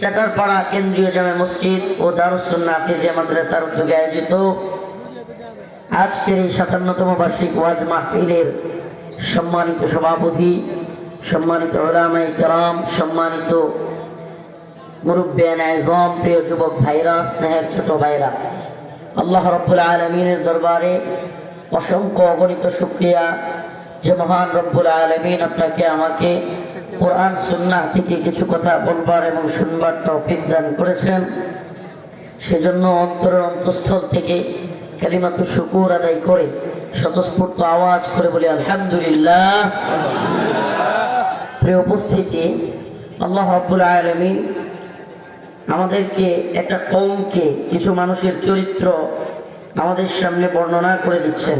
চাটারপাড়া কেন্দ্রীয় জামে মসজিদ ও দারুসুন্না ফিজিয়া মাদ্রাসার উদ্যোগে আয়োজিত আজকের এই সাতান্নতম বার্ষিক ওয়াজ মাহফিলের সম্মানিত সভাপতি, সম্মানিত ওলামাই কেরাম, সম্মানিত মুরব্বিয়ান আজম, প্রিয় যুবক ভাইরা, স্নেহের ছোট ভাইরা, আল্লাহ রব্বুল আলমিনের দরবারে অসংখ্য অগণিত শুক্রিয়া যে মহান রব্বুল আলমিন আপনাকে, আমাকে কোরআন, সুন্নাহ থেকে কিছু কথা বলবার এবং শুনবার তৌফিক দান করেছেন। সেজন্য অন্তরের অন্তঃস্থল থেকে কালিমাতু শুকুর আদায় করে, স্বতঃস্ফূর্ত আওয়াজ করে বলি, আলহামদুলিল্লাহ। প্রিয় উপস্থিতি, আল্লাহ রব্বুল আলমিন আমাদেরকে একটা কৌমকে কিছু মানুষের চরিত্র আমাদের সামনে বর্ণনা করে দিচ্ছেন।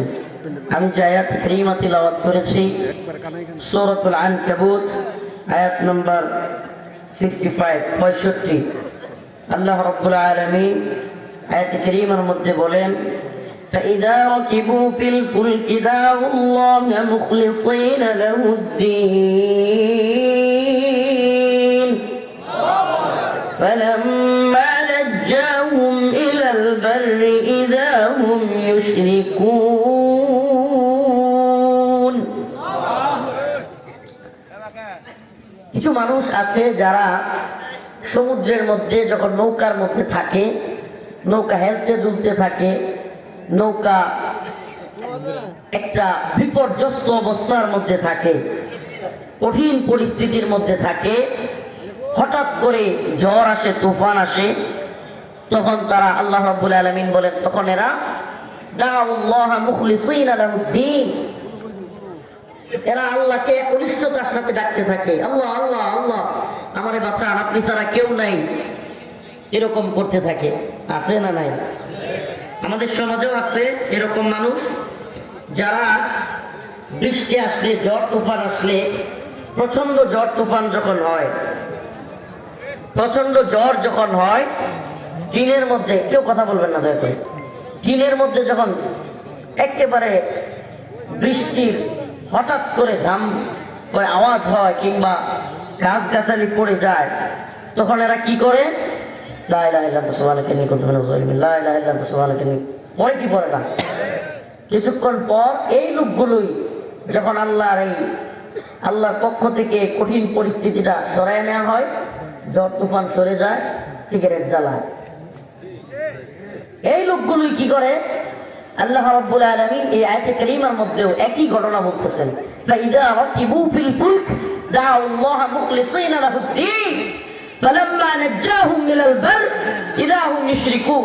আমি যে আয়াত ক্রিমা তিলাওয়াত করেছি, সৌরতুল আন কাবুত আয়াত নম্বর সিক্সটি ফাইভ পঁয়ষট্টি আল্লাহ রব্বুল আলমী আয়াত করিমার মধ্যে বলেন فإذا ركبوا في الفلك دعوا الله مخلصين له الدين فلما نجاهم إلى البر إذا هم يشركون কিছু মানুষ আছে যারা সমুদ্রের মধ্যে যখন নৌকার মধ্যে থাকে, নৌকা হেলতে দুলতে থাকে, নৌকা একটা বিপর্যস্ত অবস্থার মধ্যে থাকে, কঠিন পরিস্থিতির মধ্যে থাকে, হঠাৎ করে ঝড় আসে, তুফান আসে, তখন তারা আল্লাহ রাব্বুল আলামিন বলেন, তখন এরা, দাউল্লাহ মুখলিসিনা লাহুদ্দিন। এরা আল্লাহকে একনিষ্ঠতার সাথে ডাকতে থাকে। আল্লাহ আল্লাহ আল্লাহ। আমারে বাঁচান, আপনি ছাড়া কেউ নাই। এরকম করতে থাকে। আছে না নাই? আমাদের সমাজেও আছে এরকম মানুষ যারা বৃষ্টি আসলে, ঝড় তুফান আসলে প্রচণ্ড জ্বর তুফান যখন হয় প্রচণ্ড জ্বর যখন হয়, টিনের মধ্যে, কেউ কথা বলবেন না দয়া করে, টিনের মধ্যে যখন একেবারে বৃষ্টির হঠাৎ করে ধাম করে আওয়াজ হয় কিংবা গাছ গাছালি পড়ে যায়, তখন এরা কি করে? লাই লাই লাহ সোহানকে নিয়ে করতে লাই পরে কি পড়ে না? কিছুক্ষণ পর এই লোকগুলোই যখন আল্লাহর এই, আল্লাহর পক্ষ থেকে কঠিন পরিস্থিতিটা সরাই নেওয়া হয় ঝড় তুফান সরে যায়, সিগারেট জ্বালায়। এই লোকগুলোই কি করে? আল্লাহ রাব্বুল আলামিন এই আয়াতে কারিমার মধ্যেও একই ঘটনা বলতেছেন ফাইদা রাকিবু ফিল ফুলক দাউ আল্লাহ মুখলিসিনা লাহু দ্দীন ফালাম্মা নাজ্জাহুম ইলাল বার ইদা হুম ইউশরিকুন